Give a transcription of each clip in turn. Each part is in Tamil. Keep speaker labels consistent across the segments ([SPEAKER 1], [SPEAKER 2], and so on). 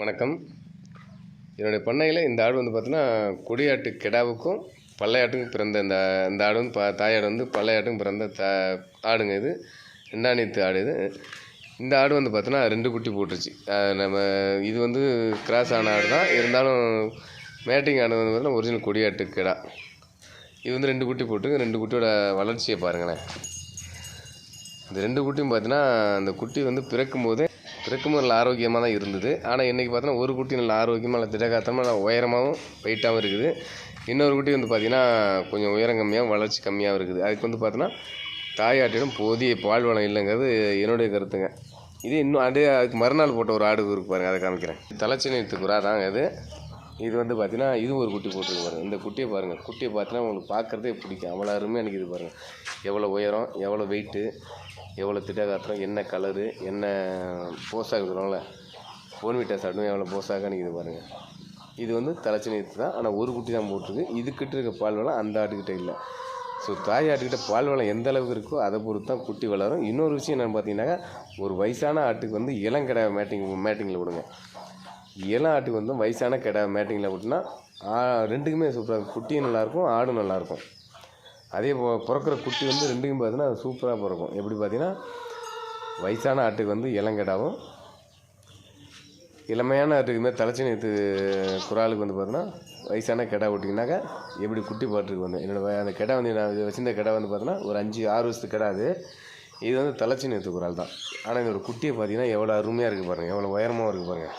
[SPEAKER 1] வணக்கம். என்னுடைய பண்ணையில் இந்த ஆடு வந்து பார்த்தீங்கன்னா கொடியாட்டு கிடாவுக்கும் பல்லையாட்டுக்கும் பிறந்த இந்த இந்த ஆடு வந்து பா தாயாடு வந்து பல்லையாட்டுக்கும் பிறந்த தா ஆடுங்க இது. ரெண்டாணித்து ஆடு இது. இந்த ஆடு வந்து பார்த்தோன்னா ரெண்டு குட்டி போட்டுருச்சு. நம்ம இது வந்து கிராஸ் ஆன ஆடு தான் இருந்தாலும் மேட்டிங் ஆடு வந்து பார்த்தீங்கன்னா ஒரிஜினல் கொடியாட்டு கிடா. இது வந்து ரெண்டு குட்டி போட்டுருங்க ரெண்டு குட்டியோட வளர்ச்சியை பாருங்களேன். இந்த ரெண்டு குட்டியும் பார்த்தீங்கன்னா அந்த குட்டி வந்து பிறக்கும் போதே பிறக்கும் நல்ல ஆரோக்கியமாக தான் இருந்தது. ஆனால் இன்றைக்கி பார்த்தோன்னா ஒரு குட்டி நல்ல ஆரோக்கியமாக நல்ல திடகாத்தமாக நல்லா உயரமாகவும் வெயிட்டாகவும் இருக்குது. இன்னொரு குட்டி வந்து பார்த்திங்கன்னா கொஞ்சம் உயரம் கம்மியாகவும் வளர்ச்சி கம்மியாகவும் இருக்குது. அதுக்கு வந்து பார்த்தோன்னா தாயாட்டிடம் போதிய பால் வளம் இல்லைங்கிறது என்னுடைய கருத்துங்க. இது இன்னும் அதே அதுக்கு மறுநாள் போட்ட ஒரு ஆடு இருக்கு பாருங்க அதை காமிக்கிறேன். தலைச்சி புறா தாங்க இது. இது வந்து பார்த்தீங்கன்னா இது ஒரு குட்டி போட்டுருக்கு பாருங்கள் இந்த குட்டியை பாருங்கள் குட்டியை பார்த்தீங்கன்னா உங்களுக்கு பார்க்குறதே பிடிக்கும். அவ்வளோ அருமையாக எனக்கு இது பாருங்கள் எவ்வளோ உயரம் எவ்வளோ வெயிட்டு எவ்வளோ திட்டகாத்திரம் என்ன கலரு என்ன போஸாக இருக்கிறோம்ல போன்விட்டா சாப்பிடும் எவ்வளோ போஸாக நிற்கிது பாருங்கள் இது வந்து தலைச்சி நீத்து தான். ஆனால் ஒரு குட்டி தான் போட்டிருக்கு. இதுக்கிட்ட இருக்க பால் வளம் அந்த ஆட்டுக்கிட்ட இல்லை. ஸோ தாய் ஆட்டுக்கிட்ட பால் வளம் எந்த அளவுக்கு இருக்கோ அதை பொறுத்து தான் குட்டி வளரும். இன்னொரு விஷயம் என்னென்னு பார்த்தீங்கன்னாக்கா ஒரு வயசான ஆட்டுக்கு வந்து இளங்கடை மேட்டிங் மேட்டிங்கில் விடுங்க இளம் ஆட்டுக்கு வந்து வயசான கிடா மேட்டிங்கில் விட்டுனா ரெண்டுக்குமே சூப்பராக குட்டியும் நல்லாயிருக்கும் ஆடும் நல்லாயிருக்கும். அதே போ பிறக்கிற குட்டி வந்து ரெண்டுக்கும் பார்த்தீங்கன்னா சூப்பராக பிறக்கும். எப்படி பார்த்தீங்கன்னா வயசான ஆட்டுக்கு வந்து இளங்கடாவும் இளமையான ஆட்டுக்கு மாதிரி தலைச்சி நேற்று குறாலுக்கு வந்து பார்த்தீங்கன்னா வயசான கிடா விட்டிங்கனாக்கா எப்படி குட்டி பாட்டுருக்கு வந்து என்னோடய அந்த கிடா வந்து நான் வச்சிருந்த கிடா வந்து பார்த்தீங்கன்னா ஒரு அஞ்சு ஆறு வருஷத்துக்கு கிடா அது. இது வந்து தலைச்சி நேற்று குறால் தான். ஆனால் இதோட குட்டியை பார்த்தீங்கன்னா எவ்வளோ அருமையாக இருக்குது பாருங்கள் எவ்வளோ உயரமாக இருக்குது பாருங்கள்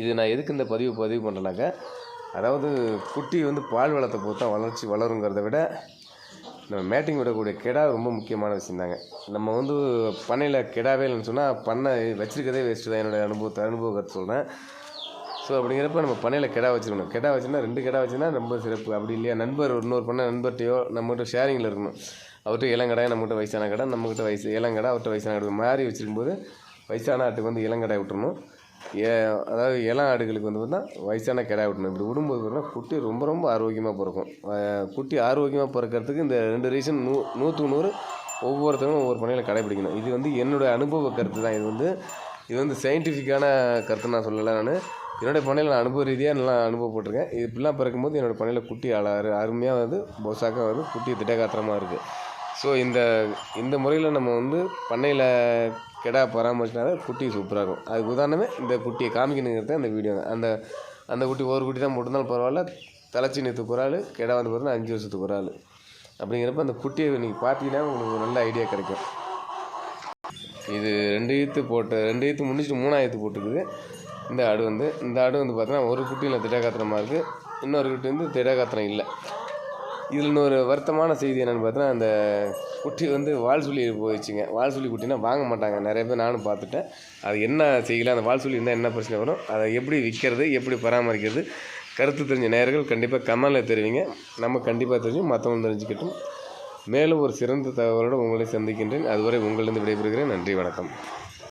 [SPEAKER 1] இது நான் எதுக்கு இந்த பதிவு பதிவு பண்ணுறேனாக்கா அதாவது குட்டி வந்து பால் வளத்தை பொறுத்தா வளர்ச்சி வளருங்கிறத விட நம்ம மேட்டிங் விடக்கூடிய கிடா ரொம்ப முக்கியமான விஷயந்தாங்க நம்ம வந்து பண்ணையில் கிடாவே இல்லைன்னு சொன்னால் பண்ணை வச்சுருக்கதே வேஸ்ட்டு தான். என்னோடய அனுபவத்தை அனுபவத்தை சொல்கிறேன் ஸோ அப்படிங்கிறப்ப நம்ம பண்ணையில் கிடா வச்சுருக்கணும். கிடா வச்சுருந்தா ரெண்டு கிடா வச்சுன்னா ரொம்ப சிறப்பு. அப்படி இல்லையா? நண்பர் இன்னொரு பண்ணை நண்பர்கிட்டையோ நம்மகிட்ட ஷேரிங்கில் இருக்கணும். அவர்கிட்ட இளங்கடா நம்மகிட்ட வயசான கடை நம்மகிட்ட வயசு இளங்கடா அவர்கிட்ட வயசான கடை மாதிரி வச்சுருக்கும்போது வயசான ஆட்டுக்கு வந்து இளங்கடை விட்டுருணும் ஏ அதாவது இளம் ஆடுகளுக்கு வந்து பார்த்தா வயசான கிடா விட்டணும். இப்படி விடும்போது பார்த்தீங்கன்னா குட்டி ரொம்ப ரொம்ப ஆரோக்கியமாக பிறக்கும். குட்டி ஆரோக்கியமாக பிறக்கிறதுக்கு இந்த ரெண்டு ரீசன் நூ நூற்றுக்கு நூறு ஒவ்வொருத்தரும் ஒவ்வொரு பணியில் கடைபிடிக்கணும். இது வந்து என்னுடைய அனுபவ கருத்து தான். இது வந்து இது வந்து சயின்டிஃபிக்கான கருத்து நான் சொல்லலை நான். என்னுடைய பணியில் நான் அனுபவ ரீதியாக நல்லா அனுபவப்பட்டிருக்கேன். இது இப்படிலாம் பிறக்கும்போது என்னோடய பணியில் குட்டி அழ அருமையாக வந்து பொசாக்காக வந்து குட்டி திட்டகாத்திரமாக இருக்குது ஸோ இந்த இந்த முறையில் நம்ம வந்து பண்ணையில் கிடா பராமரிச்சினாலே குட்டி சூப்பராக இருக்கும். அதுக்கு உதாரணமே இந்த குட்டியை காமிக்கணுங்கிறது அந்த வீடியோ அந்த அந்த குட்டி ஒரு குட்டி தான் போட்டிருந்தாலும் பரவாயில்ல தலைச்சி நேற்று ஒரு ஆள் கிடா வந்து பார்த்தீங்கன்னா அஞ்சு வருஷத்துக்கு ஒரு ஆள். அப்படிங்கிறப்ப அந்த குட்டியை நீங்கள் பார்த்தீங்கன்னா உங்களுக்கு ஒரு நல்ல ஐடியா கிடைக்கும். இது ரெண்டு ஈத்து போட்டு ரெண்டு ஈத்து முடிச்சுட்டு மூணாயிரத்து ஈத்து போட்டுருக்குது. இந்த ஆடு வந்து இந்த ஆடு வந்து பார்த்தீங்கன்னா ஒரு குட்டியில் திடகாத்திரமாக இருக்குது இன்னொரு குட்டி வந்து திடகாத்திரம் இல்லை. இதில் இன்னொரு வருத்தமான செய்தி என்னென்னு பார்த்தோன்னா அந்த குட்டி வந்து வால் சொல்லி போயிடுச்சுங்க. வால் சொல்லி குட்டினா வாங்க மாட்டாங்க. நிறைய பேர் நானும் பார்த்துட்டேன். அது என்ன செய்யல அந்த வால் சுழி இருந்தால் என்ன பிரச்சனை வரும் அதை எப்படி விற்கிறது எப்படி பராமரிக்கிறது கருத்து தெரிஞ்ச நேயர்கள் கண்டிப்பாக கமெண்டில் தெரிவிங்க. நம்ம கண்டிப்பாக தெரிஞ்சு மற்றவங்க தெரிஞ்சுக்கிட்டும். மேலும் ஒரு சிறந்த தகவலோடு உங்களை சந்திக்கின்றேன். அதுவரை உங்களிடம் விடைபெறுகிறேன். நன்றி வணக்கம்.